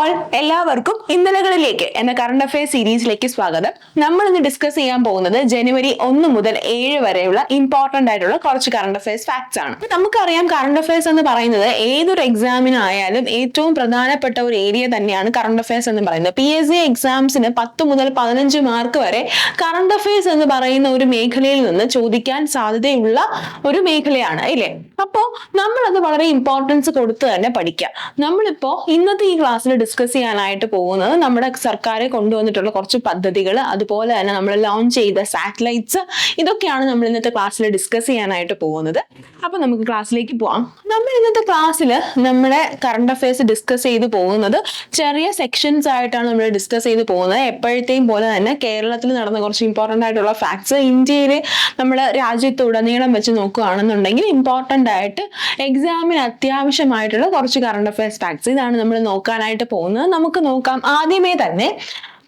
All എല്ലാവർക്കും ഇന്നലകളിലേക്ക് എന്ന current affair സീരീസിലേക്ക് സ്വാഗതം. നമ്മൾ ഇന്ന് ഡിസ്കസ് ചെയ്യാൻ പോകുന്നത് ജനുവരി ഒന്ന് മുതൽ ഏഴ് വരെയുള്ള ഇമ്പോർട്ടന്റ് ആയിട്ടുള്ള കുറച്ച് കറണ്ട് അഫയേഴ്സ് ഫാക്ട്സ് ആണ്. നമുക്കറിയാം കറണ്ട് അഫയേഴ്സ് എന്ന് പറയുന്നത് ഏതൊരു എക്സാമിനായാലും ഏറ്റവും പ്രധാനപ്പെട്ട ഒരു ഏരിയ തന്നെയാണ് കറണ്ട് അഫയേഴ്സ് എന്ന് പറയുന്നത്. പി എസ് സി എക്സാംസിന് പത്ത് മുതൽ പതിനഞ്ച് മാർക്ക് വരെ കറണ്ട് അഫയേഴ്സ് എന്ന് പറയുന്ന ഒരു മേഖലയിൽ നിന്ന് ചോദിക്കാൻ സാധ്യതയുള്ള ഒരു മേഖലയാണ് ഇല്ലേ അപ്പോൾ നമ്മളത് വളരെ ഇമ്പോർട്ടൻസ് കൊടുത്ത് തന്നെ പഠിക്കാം. നമ്മളിപ്പോ ഇന്നത്തെ ഈ ക്ലാസ്സിൽ ഡിസ്കസ് ചെയ്യാനായിട്ട് പോകുന്നത് നമ്മുടെ സർക്കാർ കൊണ്ടുവന്നിട്ടുള്ള കുറച്ച് പദ്ധതികൾ അതുപോലെ തന്നെ നമ്മൾ ലോഞ്ച് ചെയ്ത സാറ്റലൈറ്റ്സ് ഇതൊക്കെയാണ് നമ്മൾ ഇന്നത്തെ ക്ലാസ്സിൽ ഡിസ്കസ് ചെയ്യാനായിട്ട് പോകുന്നത്. അപ്പൊ നമുക്ക് ക്ലാസ്സിലേക്ക് പോവാം. നമ്മൾ ഇന്നത്തെ ക്ലാസ്സിൽ നമ്മുടെ കറണ്ട് അഫയേഴ്സ് ഡിസ്കസ് ചെയ്ത് പോകുന്നത് ചെറിയ സെക്ഷൻസ് ആയിട്ടാണ് നമ്മൾ ഡിസ്കസ് ചെയ്ത് പോകുന്നത്. എപ്പോഴത്തെയും പോലെ തന്നെ കേരളത്തിൽ നടന്ന കുറച്ച് ഇമ്പോർട്ടന്റ് ആയിട്ടുള്ള ഫാക്ട്സ് ഇന്ത്യയിൽ നമ്മുടെ രാജ്യത്തുടനീളം വെച്ച് നോക്കുകയാണെന്നുണ്ടെങ്കിൽ ഇമ്പോർട്ടന്റ് ആയിട്ട് എക്സാമിന് അത്യാവശ്യമായിട്ടുള്ള കുറച്ച് കറണ്ട് അഫയേഴ്സ് ഫാക്ട്സ് ഇതാണ് നമ്മൾ നോക്കാനായിട്ട് പോകുന്നത് നമുക്ക് നോക്കാം. ആദ്യമേ തന്നെ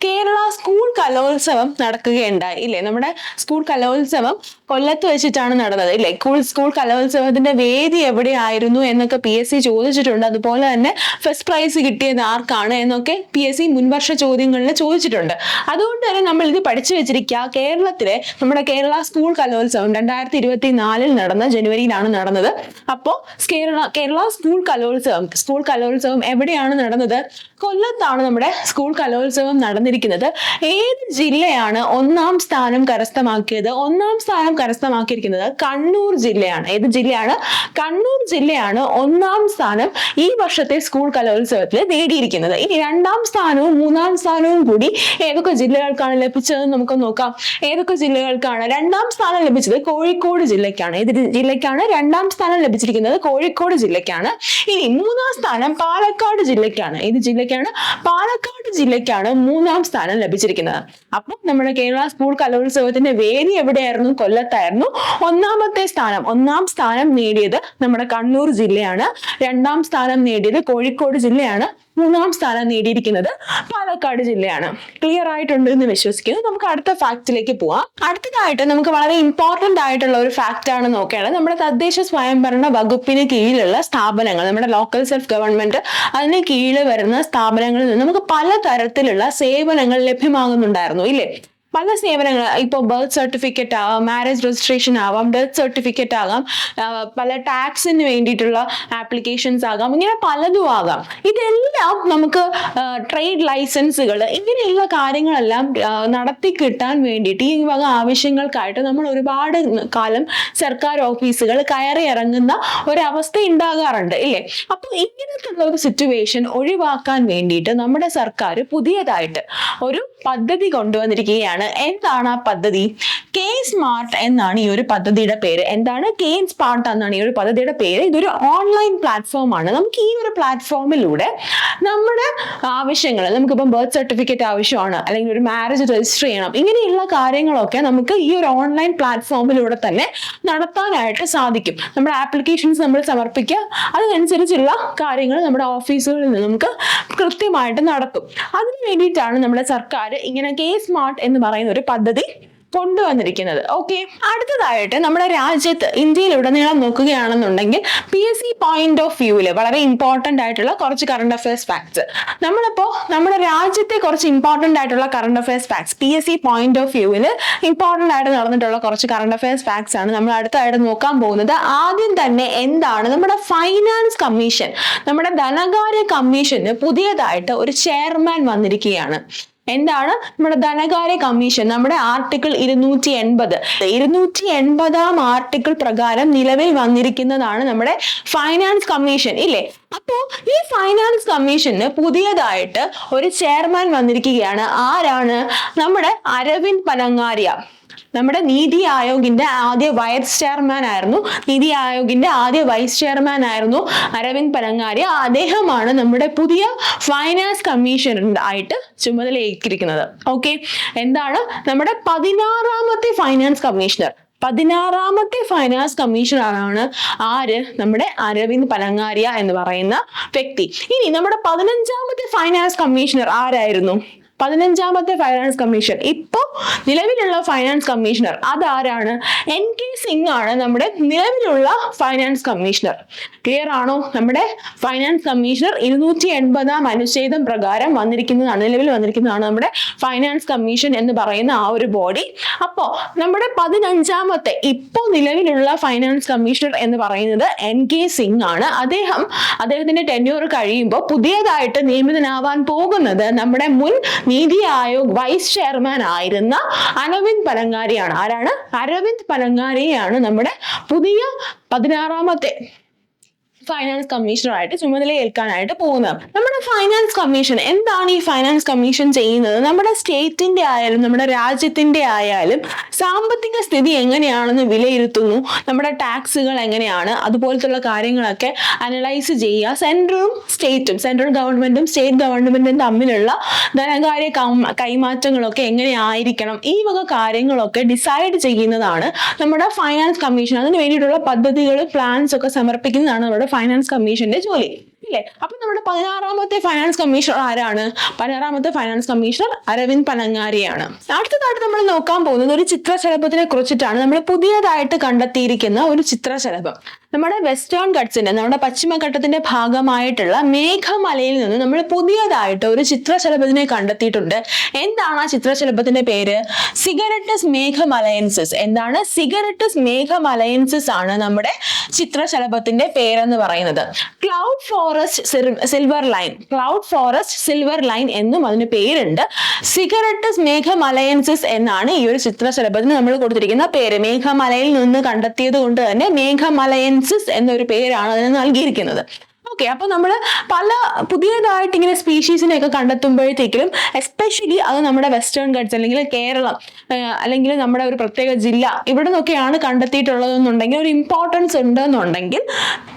കേരള സ്കൂൾ കലോത്സവം നടക്കുകയുണ്ടായി ഇല്ലേ നമ്മുടെ സ്കൂൾ കലോത്സവം കൊല്ലത്ത് വെച്ചിട്ടാണ് നടന്നത് ഇല്ലേ? സ്കൂൾ സ്കൂൾ കലോത്സവത്തിന്റെ വേദി എവിടെയായിരുന്നു എന്നൊക്കെ പി എസ് സി ചോദിച്ചിട്ടുണ്ട്. അതുപോലെ തന്നെ ഫസ്റ്റ് പ്രൈസ് കിട്ടിയത് ആർക്കാണ് എന്നൊക്കെ പി എസ് സി മുൻവർഷ ചോദ്യങ്ങളിൽ ചോദിച്ചിട്ടുണ്ട്. അതുകൊണ്ട് തന്നെ നമ്മൾ ഇത് പഠിച്ചു വെച്ചിരിക്കുക. കേരളത്തിലെ നമ്മുടെ കേരള സ്കൂൾ കലോത്സവം രണ്ടായിരത്തി ഇരുപത്തി നാലിൽ നടന്ന ജനുവരിയിലാണ് നടന്നത്. അപ്പോൾ കേരള കേരള സ്കൂൾ കലോത്സവം സ്കൂൾ കലോത്സവം എവിടെയാണ് നടന്നത്? കൊല്ലത്താണ് നമ്മുടെ സ്കൂൾ കലോത്സവം നടന്നിരിക്കുന്നത് ഏത് ജില്ലയാണ് ഒന്നാം സ്ഥാനം കരസ്ഥമാക്കിയത്? ഒന്നാം സ്ഥാനം കരസ്ഥമാക്കിയിരിക്കുന്നത് കണ്ണൂർ ജില്ലയാണ്. ഏത് ജില്ലയാണ്? കണ്ണൂർ ജില്ലയാണ് ഒന്നാം സ്ഥാനം ഈ വർഷത്തെ സ്കൂൾ കലോത്സവത്തിൽ നേടിയിരിക്കുന്നത്. ഇനി രണ്ടാം സ്ഥാനവും മൂന്നാം സ്ഥാനവും കൂടി ഏതൊക്കെ ജില്ലകൾക്കാണ് ലഭിച്ചതെന്ന് നമുക്ക് നോക്കാം. ഏതൊക്കെ ജില്ലകൾക്കാണ് രണ്ടാം സ്ഥാനം ലഭിച്ചത്? കോഴിക്കോട് ജില്ലയ്ക്കാണ്. ഏത് ജില്ലയ്ക്കാണ് രണ്ടാം സ്ഥാനം ലഭിച്ചിരിക്കുന്നത്? കോഴിക്കോട് ജില്ലയ്ക്കാണ്. ഇനി മൂന്നാം സ്ഥാനം പാലക്കാട് ജില്ലയ്ക്കാണ്. ഏത് ജില്ലയ്ക്കാണ്? പാലക്കാട് ജില്ലയ്ക്കാണ് മൂന്നാം സ്ഥാനം ലഭിച്ചിരിക്കുന്നത്. അപ്പം നമ്മുടെ കേരള സ്കൂൾ കലോത്സവത്തിന്റെ വേദി എവിടെയായിരുന്നു? കൊല്ലത്തായിരുന്നു. ഒന്നാമത്തെ സ്ഥാനം ഒന്നാം സ്ഥാനം നേടിയത് നമ്മുടെ കണ്ണൂർ ജില്ലയാണ്. രണ്ടാം സ്ഥാനം നേടിയത് കോഴിക്കോട് ജില്ലയാണ്. മൂന്നാം സ്ഥാനം നേടിയിരിക്കുന്നത് പാലക്കാട് ജില്ലയാണ്. ക്ലിയർ ആയിട്ടുണ്ട് എന്ന് വിശ്വസിക്കുന്നു. നമുക്ക് അടുത്ത ഫാക്റ്റിലേക്ക് പോവാം. അടുത്തതായിട്ട് നമുക്ക് വളരെ ഇമ്പോർട്ടന്റ് ആയിട്ടുള്ള ഒരു ഫാക്റ്റ് ആണ് നോക്കേണ്ടത്. നമ്മുടെ തദ്ദേശ സ്വയംഭരണ വകുപ്പിന് കീഴിലുള്ള സ്ഥാപനങ്ങൾ നമ്മുടെ ലോക്കൽ സെൽഫ് ഗവൺമെന്റ് അതിന് കീഴിൽ വരുന്ന സ്ഥാപനങ്ങളിൽ നിന്ന് നമുക്ക് പലതരത്തിലുള്ള സേവനങ്ങൾ ലഭ്യമാകുന്നുണ്ടായിരുന്നു ഇല്ലേ? പല സേവനങ്ങൾ ഇപ്പോൾ ബർത്ത് സർട്ടിഫിക്കറ്റ് ആവാം മാരേജ് രജിസ്ട്രേഷൻ ആവാം ഡെത്ത് സർട്ടിഫിക്കറ്റ് ആകാം പല ടാക്സിന് വേണ്ടിയിട്ടുള്ള ആപ്ലിക്കേഷൻസ് ആകാം ഇങ്ങനെ പലതും ആകാം. ഇതെല്ലാം നമുക്ക് ട്രേഡ് ലൈസൻസുകൾ ഇങ്ങനെയുള്ള കാര്യങ്ങളെല്ലാം നടത്തി കിട്ടാൻ വേണ്ടിയിട്ട് ഈ വക ആവശ്യങ്ങൾക്കായിട്ട് നമ്മൾ ഒരുപാട് കാലം സർക്കാർ ഓഫീസുകൾ കയറി ഇറങ്ങുന്ന ഒരവസ്ഥ ഉണ്ടാകാറുണ്ട് ഇല്ലേ? അപ്പോൾ ഇങ്ങനത്തെ ഒരു സിറ്റുവേഷൻ ഒഴിവാക്കാൻ വേണ്ടിയിട്ട് നമ്മുടെ സർക്കാർ പുതിയതായിട്ട് ഒരു പദ്ധതി കൊണ്ടുവന്നിരിക്കുകയാണ്. എന്താണ് ആ പദ്ധതി? കെ സ്മാർട്ട് എന്നാണ് ഈ ഒരു പദ്ധതിയുടെ പേര്. എന്താണ്? കെ സ്മാർട്ട് എന്നാണ് ഈ ഒരു പദ്ധതിയുടെ പേര്. ഇതൊരു ഓൺലൈൻ പ്ലാറ്റ്ഫോം ആണ്. നമുക്ക് ഈ ഒരു പ്ലാറ്റ്ഫോമിലൂടെ നമ്മുടെ ആവശ്യങ്ങൾ നമുക്കിപ്പം ബർത്ത് സർട്ടിഫിക്കറ്റ് ആവശ്യമാണ് അല്ലെങ്കിൽ ഒരു മാരേജ് രജിസ്റ്റർ ചെയ്യണം ഇങ്ങനെയുള്ള കാര്യങ്ങളൊക്കെ നമുക്ക് ഈ ഒരു ഓൺലൈൻ പ്ലാറ്റ്ഫോമിലൂടെ തന്നെ നടത്താനായിട്ട് സാധിക്കും. നമ്മുടെ ആപ്ലിക്കേഷൻസ് നമ്മൾ സമർപ്പിക്കുക. അതിനനുസരിച്ചുള്ള കാര്യങ്ങൾ നമ്മുടെ ഓഫീസുകളിൽ നിന്ന് നമുക്ക് കൃത്യമായിട്ട് നടക്കും അതിന് വേണ്ടിയിട്ടാണ് നമ്മുടെ സർക്കാർ ഇങ്ങനെ കെ സ്മാർട്ട് എന്ന് പറയുന്ന ഒരു പദ്ധതി കൊണ്ടുവന്നിരിക്കുന്നത്. ഓക്കെ അടുത്തതായിട്ട് നമ്മുടെ രാജ്യത്ത് ഇന്ത്യയിലുടനീളം നോക്കുകയാണെന്നുണ്ടെങ്കിൽ P S C point of വ്യൂവിൽ വളരെ ഇമ്പോർട്ടന്റ് ആയിട്ടുള്ള കുറച്ച് കറണ്ട് അഫയേഴ്സ് ഫാക്ട്സ് നമ്മളിപ്പോ നമ്മുടെ രാജ്യത്തെ കുറച്ച് ഇമ്പോർട്ടന്റ് ആയിട്ടുള്ള current affairs facts P S C point of വ്യൂവിൽ ഇമ്പോർട്ടന്റ് ആയിട്ട് നടന്നിട്ടുള്ള കുറച്ച് കറണ്ട് അഫയേഴ്സ് ഫാക്ട്സ് ആണ് നമ്മൾ അടുത്തായിട്ട് നോക്കാൻ പോകുന്നത്. ആദ്യം തന്നെ എന്താണ് നമ്മുടെ ഫൈനാൻസ് കമ്മീഷൻ നമ്മുടെ ധനകാര്യ കമ്മീഷന് പുതിയതായിട്ട് ഒരു ചെയർമാൻ വന്നിരിക്കുകയാണ്. എന്താണ്? നമ്മുടെ ധനകാര്യ കമ്മീഷൻ നമ്മുടെ ആർട്ടിക്കിൾ ഇരുന്നൂറ്റി എൺപത് ഇരുന്നൂറ്റി എൺപതാം ആർട്ടിക്കിൾ പ്രകാരം നിലവിൽ വന്നിരിക്കുന്നതാണ് നമ്മുടെ ഫൈനാൻസ് കമ്മീഷൻ ഇല്ലേ? അപ്പോ ഈ ഫൈനാൻസ് കമ്മീഷന് പുതിയതായിട്ട് ഒരു ചെയർമാൻ വന്നിരിക്കുകയാണ്. ആരാണ്? നമ്മുടെ അരവിന്ദ് പനങ്ങാരിയ. നമ്മുടെ നീതി ആയോഗിന്റെ ആദ്യ വൈസ് ചെയർമാൻ ആയിരുന്നു. നീതി ആയോഗിന്റെ ആദ്യ വൈസ് ചെയർമാൻ ആയിരുന്നു അരവിന്ദ് പരങ്ങാരി അദ്ദേഹമാണ് നമ്മുടെ പുതിയ ഫൈനാൻസ് കമ്മീഷൻ ആയിട്ട് ചുമതലയേറ്റിരിക്കുന്നത്. ഓക്കെ എന്താണ്? നമ്മുടെ പതിനാറാമത്തെ ഫൈനാൻസ് കമ്മീഷണർ. പതിനാറാമത്തെ ഫൈനാൻസ് കമ്മീഷണറാണ് ആര്? നമ്മുടെ അരവിന്ദ് പനങ്ങാരിയ എന്ന് പറയുന്ന വ്യക്തി. ഇനി നമ്മുടെ പതിനഞ്ചാമത്തെ ഫൈനാൻസ് കമ്മീഷണർ ആരായിരുന്നു? പതിനഞ്ചാമത്തെ ഫൈനാൻസ് കമ്മീഷൻ ഇപ്പോൾ നിലവിലുള്ള ഫൈനാൻസ് കമ്മീഷണർ അതാരാണ്? എൻ കെ സിംഗ് ആണ് നമ്മുടെ നിലവിലുള്ള ഫൈനാൻസ് കമ്മീഷണർ ക്ലിയർ ആണോ? നമ്മുടെ ഫൈനാൻസ് കമ്മീഷണർ ഇരുന്നൂറ്റി എൺപതാം അനുച്ഛേദം പ്രകാരം വന്നിരിക്കുന്നതാണ് നിലവിൽ വന്നിരിക്കുന്നതാണ് നമ്മുടെ ഫൈനാൻസ് കമ്മീഷൻ എന്ന് പറയുന്ന ആ ഒരു ബോഡി അപ്പോൾ നമ്മുടെ പതിനഞ്ചാമത്തെ ഇപ്പോൾ നിലവിലുള്ള ഫൈനാൻസ് കമ്മീഷണർ എന്ന് പറയുന്നത് എൻ കെ സിംഗ് ആണ്. അദ്ദേഹം അദ്ദേഹത്തിന്റെ ടെന്യൂർ കഴിയുമ്പോൾ പുതിയതായിട്ട് നിയമിതനാവാൻ പോകുന്നത് നമ്മുടെ മുൻ നീതി ആയോഗ് വൈസ് ചെയർമാൻ ആയിരുന്ന അരവിന്ദ് പനങ്ങാരിയാണ് ആരാണ്? അരവിന്ദ് പനങ്ങാരിയാണ് നമ്മുടെ പുതിയ പതിനാറാമത്തെ ഫൈനാൻസ് കമ്മീഷണറായിട്ട് ചുമതലയേൽക്കാനായിട്ട് പോകുന്നത്. നമ്മുടെ ഫൈനാൻസ് കമ്മീഷൻ എന്താണ് ഈ ഫൈനാൻസ് കമ്മീഷൻ ചെയ്യുന്നത്? നമ്മുടെ സ്റ്റേറ്റിന്റെ ആയാലും നമ്മുടെ രാജ്യത്തിന്റെ ആയാലും സാമ്പത്തിക സ്ഥിതി എങ്ങനെയാണെന്ന് വിലയിരുത്തുന്നു? നമ്മുടെ ടാക്സുകൾ എങ്ങനെയാണ്? അതുപോലത്തുള്ള കാര്യങ്ങളൊക്കെ അനലൈസ് ചെയ്യുക. സെൻട്രലും സ്റ്റേറ്റും സെൻട്രൽ ഗവൺമെന്റും സ്റ്റേറ്റ് ഗവൺമെന്റും തമ്മിലുള്ള ധനകാര്യ കൈമാറ്റങ്ങളൊക്കെ എങ്ങനെയായിരിക്കണം? ഈ വക കാര്യങ്ങളൊക്കെ ഡിസൈഡ് ചെയ്യുന്നതാണ് നമ്മുടെ ഫൈനാൻസ് കമ്മീഷൻ അതിന് വേണ്ടിയിട്ടുള്ള പദ്ധതികൾ പ്ലാൻസ് ഒക്കെ സമർപ്പിക്കുന്നതാണ് നമ്മുടെ ഫൈനാൻസ് കമ്മീഷന്റെ ജോലി. ഇല്ലേ? അപ്പൊ നമ്മുടെ പതിനാറാമത്തെ ഫൈനാൻസ് കമ്മീഷണർ ആരാണ്? പതിനാറാമത്തെ ഫൈനാൻസ് കമ്മീഷണർ അരവിന്ദ് പനങ്ങാരിയാണ്. അടുത്തതായിട്ട് നമ്മൾ നോക്കാൻ പോകുന്നത് ഒരു ചിത്രശലഭത്തിനെ കുറിച്ചിട്ടാണ്. നമ്മൾ പുതിയതായിട്ട് കണ്ടെത്തിയിരിക്കുന്ന ഒരു ചിത്രശലഭം. നമ്മുടെ വെസ്റ്റേൺ ഗട്ട്സിന്റെ നമ്മുടെ പശ്ചിമഘട്ടത്തിന്റെ ഭാഗമായിട്ടുള്ള മേഘമലയിൽ നിന്ന് നമ്മൾ പുതിയതായിട്ട് ഒരു ചിത്രശലഭത്തിനെ കണ്ടെത്തിയിട്ടുണ്ട്. എന്താണ് ആ ചിത്രശലഭത്തിന്റെ പേര്? സിഗരറ്റസ് മേഘമലയൻസസ് എന്താണ്? സിഗരറ്റസ് മേഘമലയൻസസ് ആണ് നമ്മുടെ ചിത്രശലഭത്തിന്റെ പേരെന്ന് പറയുന്നത്. Cloud forest silver line cloud forest silver line എന്നും അതിന് പേരുണ്ട്. സിഗരറ്റസ് മേഘമലയൻസസ് എന്നാണ് ഈ ഒരു ചിത്രശലഭത്തിന് നമ്മൾ കൊടുത്തിരിക്കുന്ന പേര്. മേഘമലയിൽ നിന്ന് കണ്ടെത്തിയത് കൊണ്ട് തന്നെ മേഘമലയൻസിസ് എന്നൊരു പേരാണ് അതിന് നൽകിയിരിക്കുന്നത്. ഓക്കെ അപ്പൊ നമ്മൾ പല പുതിയതായിട്ട് ഇങ്ങനെ സ്പീഷീസിനെ ഒക്കെ കണ്ടെത്തുമ്പോഴത്തേക്കും എസ്പെഷ്യലി അത് നമ്മുടെ വെസ്റ്റേൺ ഗഡ്സ് അല്ലെങ്കിൽ കേരളം അല്ലെങ്കിൽ നമ്മുടെ ഒരു പ്രത്യേക ജില്ല ഇവിടെ നിന്നൊക്കെയാണ് കണ്ടെത്തിയിട്ടുള്ളതെന്നുണ്ടെങ്കിൽ ഒരു ഇമ്പോർട്ടൻസ് ഉണ്ടെന്നുണ്ടെങ്കിൽ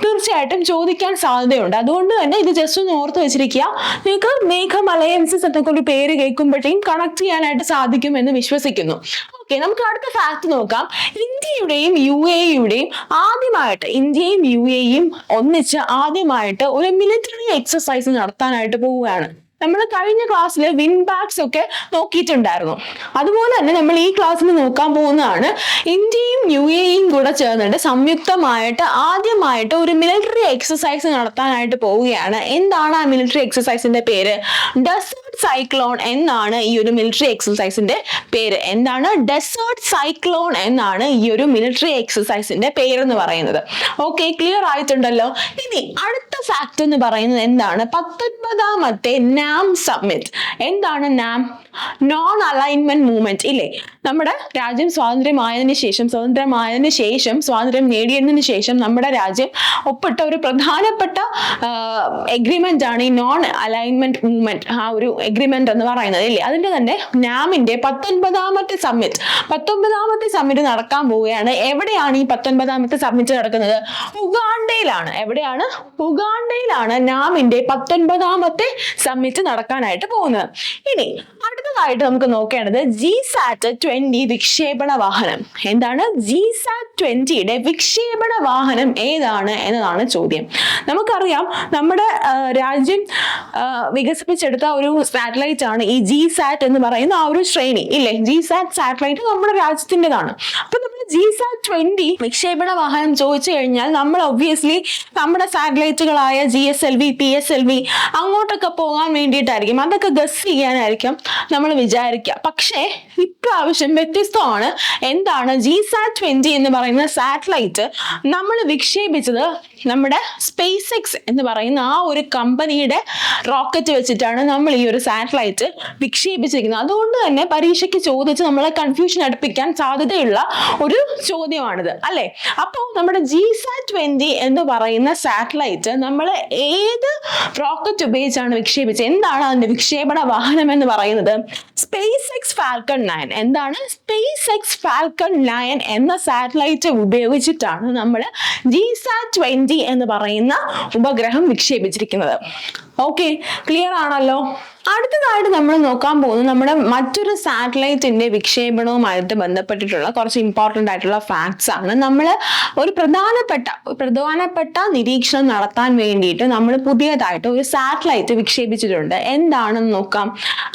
തീർച്ചയായിട്ടും ചോദിക്കാൻ സാധ്യതയുണ്ട്. അതുകൊണ്ട് തന്നെ ഇത് ജസ്റ്റ് ഒന്ന് ഓർത്ത് വെച്ചിരിക്കുക. നിങ്ങൾക്ക് മേഘമലയൻസസ് എന്നൊക്കെ ഒരു പേര് കേൾക്കുമ്പോഴത്തേക്കും കണക്ട് ചെയ്യാനായിട്ട് സാധിക്കും എന്ന് വിശ്വസിക്കുന്നു. ഓക്കെ നമുക്ക് അടുത്ത ഫാക്ട് നോക്കാം. ഇന്ത്യയുടെയും യു എയുടെയും ആദ്യമായിട്ട് ഇന്ത്യയും യു എയും ഒന്നിച്ച് ആദ്യമായിട്ട് ഒരു മിലിറ്ററി എക്സസൈസ് നടത്താനായിട്ട് പോവുകയാണ്. നമ്മൾ കഴിഞ്ഞ ക്ലാസ്സിൽ വിൻ ബാഗ്സ് ഒക്കെ നോക്കിയിട്ടുണ്ടായിരുന്നു. അതുപോലെ തന്നെ നമ്മൾ ഈ ക്ലാസ്സിൽ നോക്കാൻ പോകുന്നതാണ് ഇന്ത്യയും യു എയും കൂടെ ചേർന്നിട്ട് സംയുക്തമായിട്ട് ആദ്യമായിട്ട് ഒരു മിലിറ്ററി എക്സസൈസ് നടത്താനായിട്ട് പോവുകയാണ്. എന്താണ് ആ മിലിറ്ററി എക്സസൈസിന്റെ പേര്? ഡെസേർട്ട് സൈക്ലോൺ എന്നാണ് ഈ ഒരു മിലിറ്ററി എക്സസൈസിന്റെ പേര്. എന്താണ്? ഡെസേർട്ട് സൈക്ലോൺ എന്നാണ് ഈ ഒരു മിലിറ്ററി എക്സസൈസിന്റെ എന്ന് പറയുന്നത്. ഓക്കെ ക്ലിയർ ആയിട്ടുണ്ടല്ലോ? ഇനി അടുത്ത ഫാക്ട് എന്ന് പറയുന്നത് എന്താണ്? പത്തൊൻപതാമത്തെ നാം സബ്മിറ്റ് എന്താണ് നാം നോൺ അലൈൻമെന്റ് മൂവ്മെന്റ് ഇല്ലേ? നമ്മുടെ രാജ്യം സ്വാതന്ത്ര്യമായതിനു ശേഷം സ്വതന്ത്രമായതിനു ശേഷം സ്വാതന്ത്ര്യം നേടിയതിനു ശേഷം നമ്മുടെ രാജ്യം ഒപ്പിട്ട ഒരു പ്രധാനപ്പെട്ട എഗ്രിമെന്റ് ആണ് ഈ നോൺ അലൈൻമെന്റ് മൂവ്മെന്റ് ആ ഒരു എഗ്രിമെന്റ് എന്ന് പറയുന്നത് അല്ലേ അതിന്റെ തന്നെ നാമിന്റെ പത്തൊൻപതാമത്തെ സമ്മിറ്റ് പത്തൊൻപതാമത്തെ സമ്മിറ്റ് നടക്കാൻ പോവുകയാണ്. എവിടെയാണ് ഈ പത്തൊൻപതാമത്തെ സമ്മിറ്റ് നടക്കുന്നത്? ഉഗാണ്ടയിലാണ്. എവിടെയാണ്? ഉഗാണ്ടയിലാണ് നാമിന്റെ പത്തൊൻപതാമത്തെ സമ്മിറ്റ് നടക്കാനായിട്ട് പോകുന്നത്. ഇനി അടുത്തതായിട്ട് നമുക്ക് നോക്കേണ്ടത് ജി സാറ്റ് ട്വന്റി വിക്ഷേപണ വാഹനം. എന്താണ്? ജി സാറ്റ് ട്വന്റിയുടെ വിക്ഷേപണ വാഹനം ഏതാണ് എന്നതാണ് ചോദ്യം. നമുക്കറിയാം നമ്മുടെ രാജ്യം വികസിപ്പിച്ചെടുത്ത ഒരു സാറ്റലൈറ്റ് ആണ് ഈ ജി സാറ്റ് എന്ന് പറയുന്ന ആ ഒരു ശ്രേണി ഇല്ലേ? ജി സാറ്റ് സാറ്റലൈറ്റ് നമ്മുടെ രാജ്യത്തിന്റെതാണ്. അപ്പൊ നമ്മൾ ജി സാറ്റ് ട്വന്റി വിക്ഷേപണ വാഹനം ചോദിച്ചു കഴിഞ്ഞാൽ നമ്മൾ ഒബ്വിയസ്ലി നമ്മുടെ സാറ്റലൈറ്റുകളായ G S L V P S L V അങ്ങോട്ടൊക്കെ പോകാൻ വേണ്ടിയിട്ടായിരിക്കും. അതൊക്കെ ഗസ് ചെയ്യാനായിരിക്കും നമ്മൾ വിചാരിക്കുക. പക്ഷേ ഇപ്രാവശ്യം വ്യത്യസ്തമാണ്. എന്താണ് ജി സാറ്റ് ട്വന്റി എന്ന് പറയുന്ന സാറ്റലൈറ്റ് നമ്മൾ വിക്ഷേപിച്ചത് നമ്മുടെ സ്പേസ് എക്സ് എന്ന് പറയുന്ന ആ ഒരു കമ്പനിയുടെ റോക്കറ്റ് വെച്ചിട്ടാണ് നമ്മൾ ഈ ഒരു സാറ്റലൈറ്റ് വിക്ഷേപിച്ചിരിക്കുന്നത് അതുകൊണ്ട് തന്നെ പരീക്ഷയ്ക്ക് ചോദിച്ച് നമ്മളെ കൺഫ്യൂഷൻ അടുപ്പിക്കാൻ സാധ്യതയുള്ള ഒരു ചോദ്യമാണിത് അല്ലെ? അപ്പോൾ നമ്മുടെ ജി സാറ്റ് ട്വന്റി എന്ന് പറയുന്ന സാറ്റലൈറ്റ് നമ്മൾ ഏത് റോക്കറ്റ് ഉപയോഗിച്ചാണ് വിക്ഷേപിച്ചത്? എന്താണ് അതിന്റെ വിക്ഷേപണ വാഹനം എന്ന് പറയുന്നത്? സ്പേസ് എക്സ് ഫാൽക്കൺ നയൻ എന്താണ്? സ്പേസ് എക്സ് ഫാൽക്കൺ നയൻ എന്ന സാറ്റലൈറ്റ് ഉപയോഗിച്ചിട്ടാണ് നമ്മൾ ജി സാറ്റ് ട്വന്റി എന്ന് പറയുന്ന ഉപഗ്രഹം വിക്ഷേപിച്ചിരിക്കുന്നത്. ഓക്കെ ക്ലിയർ ആണല്ലോ? അടുത്തതായിട്ട് നമ്മൾ നോക്കാൻ പോകുന്നത് നമ്മുടെ മറ്റൊരു സാറ്റലൈറ്റിന്റെ വിക്ഷേപണവുമായിട്ട് ബന്ധപ്പെട്ടിട്ടുള്ള കുറച്ച് ഇമ്പോർട്ടന്റ് ആയിട്ടുള്ള ഫാക്ട്സ് ആണ്. നമ്മൾ ഒരു പ്രധാനപ്പെട്ട പ്രധാനപ്പെട്ട നിരീക്ഷണം നടത്താൻ വേണ്ടിയിട്ട് നമ്മൾ പുതിയതായിട്ട് ഒരു സാറ്റലൈറ്റ് വിക്ഷേപിച്ചിട്ടുണ്ട്. എന്താണെന്ന് നോക്കാം.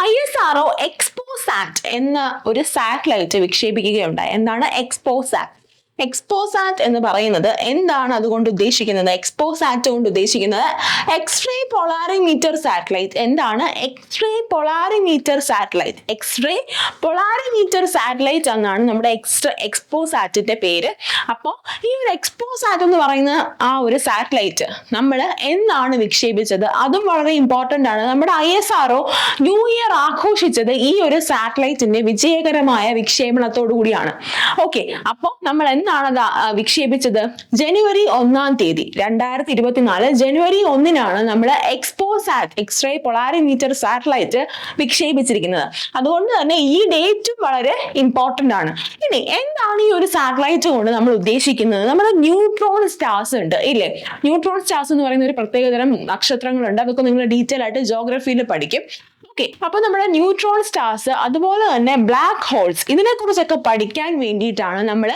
I S R O XPoSat എന്ന ഒരു സാറ്റലൈറ്റ് വിക്ഷേപിക്കുകയുണ്ടായി. എന്താണ് എക്സ്പോസാറ്റ് എക്സ്പോസാറ്റ് എന്ന് പറയുന്നത് എന്താണ് അതുകൊണ്ട് ഉദ്ദേശിക്കുന്നത്? എക്സ്പോസാറ്റ് കൊണ്ട് ഉദ്ദേശിക്കുന്നത് എക്സ്റേ പൊളാറിമീറ്റർ സാറ്റലൈറ്റ് എന്താണ്? X ray polarimeter satellite x ray polarimeter satellite എന്നാണ് നമ്മുടെ എക്സ്ട്രാ എക്സ്പോസാറ്റിന്റെ പേര്. അപ്പോൾ ഈ ഒരു എക്സ്പോസാറ്റ് എന്ന് പറയുന്ന ആ ഒരു സാറ്റലൈറ്റ് നമ്മൾ എന്നാണ് വിക്ഷേപിച്ചത്? അതും വളരെ ഇമ്പോർട്ടന്റ് ആണ്. നമ്മുടെ I S R new year ആഘോഷിച്ചത് ഈ ഒരു സാറ്റലൈറ്റിന്റെ വിജയകരമായ വിക്ഷേപണത്തോടു കൂടിയാണ്. ഓക്കെ അപ്പോൾ നമ്മൾ എന്നാണ് ആ വിക്ഷേപിച്ചത്? ജനുവരി ഒന്നാം തീയതി രണ്ടായിരത്തി ഇരുപത്തിനാല് ജനുവരി ഒന്നിനാണ് നമ്മൾ XPoSat x ray polarimeter satellite വിക്ഷേപിച്ചിരിക്കുന്നത്. അതുകൊണ്ട് തന്നെ ഈ ഡേറ്റും വളരെ ഇമ്പോർട്ടന്റ് ആണ്. ഇനി എന്താണ് ഈ ഒരു സാറ്റലൈറ്റ് കൊണ്ട് നമ്മൾ ഉദ്ദേശിക്കുന്നത്? നമ്മുടെ ന്യൂട്രോൺ സ്റ്റാർസ് ഉണ്ട് ഇല്ലേ? ന്യൂട്രോൺ സ്റ്റാർസ് എന്ന് പറയുന്ന ഒരു പ്രത്യേകതരം നക്ഷത്രങ്ങളുണ്ട്. അതൊക്കെ നിങ്ങൾ ഡീറ്റെയിൽ ആയിട്ട് ജോഗ്രഫിയിൽ പഠിക്കും. ഓക്കെ അപ്പൊ നമ്മുടെ ന്യൂട്രോൺ സ്റ്റാർസ് അതുപോലെ തന്നെ ബ്ലാക്ക് ഹോൾസ് ഇതിനെ കുറിച്ചൊക്കെ പഠിക്കാൻ വേണ്ടിയിട്ടാണ് നമ്മൾ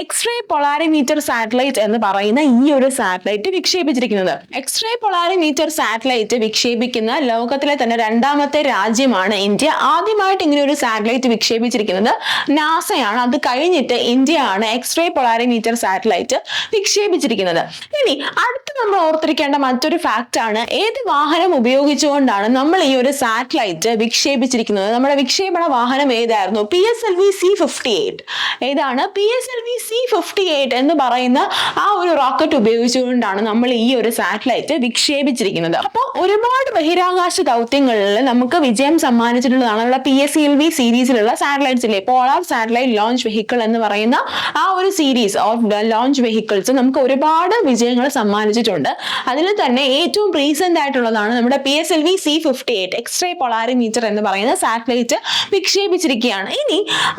എക്സ്റേ പൊളാരിമീറ്റർ സാറ്റലൈറ്റ് എന്ന് പറയുന്ന ഈ ഒരു സാറ്റലൈറ്റ് വിക്ഷേപിച്ചിരിക്കുന്നത്. എക്സ്റേ പൊളാരിമീറ്റർ സാറ്റലൈറ്റ് വിക്ഷേപിക്കുന്ന ലോകത്തിലെ തന്നെ രണ്ടാമത്തെ രാജ്യമാണ് ഇന്ത്യ. ആദ്യമായിട്ട് ഇങ്ങനെ ഒരു സാറ്റലൈറ്റ് വിക്ഷേപിച്ചിരിക്കുന്നത് നാസയാണ്. അത് കഴിഞ്ഞിട്ട് ഇന്ത്യയാണ് എക്സ്റേ പൊളാരിമീറ്റർ സാറ്റലൈറ്റ് വിക്ഷേപിച്ചിരിക്കുന്നത്. ഇനി അടുത്ത് നമ്മൾ ഓർത്തിരിക്കേണ്ട മറ്റൊരു ഫാക്റ്റ് ആണ്. ഏത് വാഹനം ഉപയോഗിച്ചുകൊണ്ടാണ് നമ്മൾ ഈ ഒരു സാറ്റലൈറ്റ് വിക്ഷേപിച്ചിരിക്കുന്നത്. നമ്മുടെ വിക്ഷേപണ വാഹനം ഏതായിരുന്നു? P S L V C fifty eight ഏതാണ്? P S L V C fifty eight എന്ന് പറയുന്ന ആ ഒരു റോക്കറ്റ് ഉപയോഗിച്ചുകൊണ്ടാണ് നമ്മൾ ഈ ഒരു സാറ്റലൈറ്റ് വിക്ഷേപിച്ചിരിക്കുന്നത്. അപ്പോൾ ഒരുപാട് ബഹിരാകാശ ദൗത്യങ്ങളിൽ നമുക്ക് വിജയം സമ്മാനിച്ചിട്ടുള്ളതാണ് നമ്മുടെ പി എസ് എൽ വി സീരീസിലുള്ള സാറ്റലൈറ്റ്സ് ഇല്ലേ? പോളാർ സാറ്റലൈറ്റ് ലോഞ്ച് വെഹിക്കിൾ എന്ന് പറയുന്ന ആ ഒരു സീരീസ് ഓഫ് ലോഞ്ച് വെഹിക്കിൾസ് നമുക്ക് ഒരുപാട് വിജയങ്ങൾ സമ്മാനിച്ചിട്ടുണ്ട്. അതിൽ തന്നെ ഏറ്റവും റീസെന്റ് ആയിട്ടുള്ളതാണ് നമ്മുടെ P S L V C fifty eight x ray polarimeter എന്ന് പറയുന്ന സാറ്റലൈറ്റ് വിക്ഷേപിച്ചിരിക്കുകയാണ്. ഇനി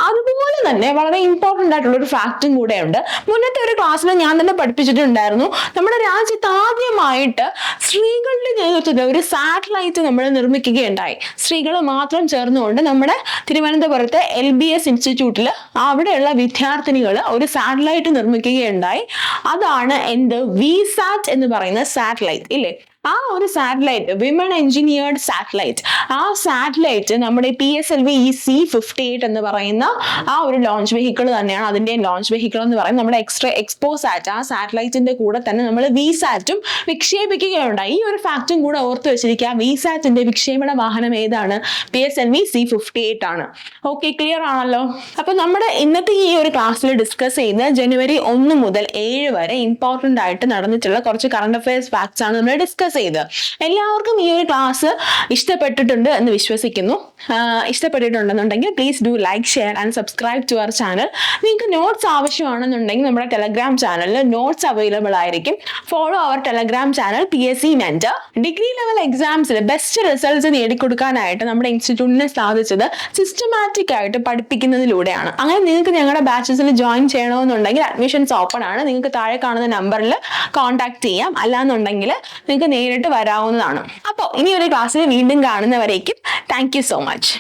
അതുപോലെ തന്നെ വളരെ ഇമ്പോർട്ടന്റ് ആയിട്ടുള്ള ഒരു ഫാക്റ്റും ഉണ്ട് മുന്നത്തെ ഒരു ക്ലാസ്സിൽ ഞാൻ തന്നെ പഠിപ്പിച്ചിട്ടുണ്ടായിരുന്നു. നമ്മുടെ രാജ്യത്ത് ആദ്യമായിട്ട് സ്ത്രീകളുടെ നേതൃത്വത്തിൽ ഒരു സാറ്റലൈറ്റ് നമ്മൾ നിർമ്മിക്കുകയുണ്ടായി. സ്ത്രീകൾ മാത്രം ചേർന്നുകൊണ്ട് നമ്മുടെ തിരുവനന്തപുരത്തെ എൽ ബി എസ് ഇൻസ്റ്റിറ്റ്യൂട്ടിൽ അവിടെയുള്ള വിദ്യാർത്ഥിനികൾ ഒരു സാറ്റലൈറ്റ് നിർമ്മിക്കുകയുണ്ടായി. അതാണ് എന്ത്? വി സാറ്റ് എന്ന് പറയുന്ന സാറ്റലൈറ്റ് ഇല്ലേ? ആ ഒരു സാറ്റലൈറ്റ് വിമൺ എഞ്ചിനീയേർഡ് സാറ്റലൈറ്റ് ആ സാറ്റലൈറ്റ് നമ്മുടെ P S L V E C fifty eight എന്ന് പറയുന്ന ആ ഒരു ലോഞ്ച് വെഹിക്കിൾ തന്നെയാണ്. അതിന്റെ ലോഞ്ച് വെഹിക്കിൾ എന്ന് പറയുന്നത് നമ്മുടെ എക്സ്ട്രാ എക്സ്പോ സാറ്റ് ആ സാറ്റലൈറ്റിന്റെ കൂടെ തന്നെ നമ്മൾ വി സാറ്റും വിക്ഷേപിക്കുകയുണ്ടായി. ഈ ഒരു ഫാക്റ്റും കൂടെ ഓർത്ത് വെച്ചിരിക്കുക. വി സാറ്റിന്റെ വിക്ഷേപണ വാഹനം ഏതാണ്? P S L V C fifty eight ആണ്. ഓക്കെ ക്ലിയർ ആണല്ലോ? അപ്പൊ നമ്മുടെ ഇന്നത്തെ ഈ ഒരു ക്ലാസ്സിൽ ഡിസ്കസ് ചെയ്യുന്ന ജനുവരി ഒന്ന് മുതൽ ഏഴ് വരെ ഇമ്പോർട്ടന്റ് ആയിട്ട് നടന്നിട്ടുള്ള കുറച്ച് കറണ്ട് അഫയേഴ്സ് ഫാക്ട്സ് ആണ്. നമ്മൾ ഡിസ്കസ് ചെയ്തത് എല്ലാവർക്കും ഈ ഒരു ക്ലാസ് ഇഷ്ടപ്പെട്ടിട്ടുണ്ട് എന്ന് വിശ്വസിക്കുന്നു. ഇഷ്ടപ്പെട്ടിട്ടുണ്ടെന്നുണ്ടെങ്കിൽ please do like share and subscribe to our channel നിങ്ങൾക്ക് നോട്ട്സ് ആവശ്യമാണെന്നുണ്ടെങ്കിൽ നമ്മുടെ ടെലഗ്രാം ചാനലിൽ നോട്ട്സ് അവൈലബിൾ ആയിരിക്കും. Follow our Telegram channel P S C mentor degree level എക്സാംസിൽ best results നേടിക്കൊടുക്കാനായിട്ട് നമ്മുടെ ഇൻസ്റ്റിറ്റ്യൂട്ടിനെ സാധിച്ചത് സിസ്റ്റമാറ്റിക് ആയിട്ട് പഠിപ്പിക്കുന്നതിലൂടെയാണ്. അങ്ങനെ നിങ്ങൾക്ക് ഞങ്ങളുടെ ബാച്ചസിൽ ജോയിൻ ചെയ്യണമെന്നുണ്ടെങ്കിൽ അഡ്മിഷൻസ് ഓപ്പൺ ആണ്. നിങ്ങൾക്ക് താഴെ കാണുന്ന നമ്പറിൽ കോൺടാക്ട് ചെയ്യാം. അല്ലാന്നുണ്ടെങ്കിൽ നിങ്ങൾക്ക് നേരിട്ട് വരാവുന്നതാണ്. അപ്പോൾ ഇനി ഒരു ക്ലാസ്സിൽ വീണ്ടും കാണുന്നവരേക്കും താങ്ക് സോ മച്ച്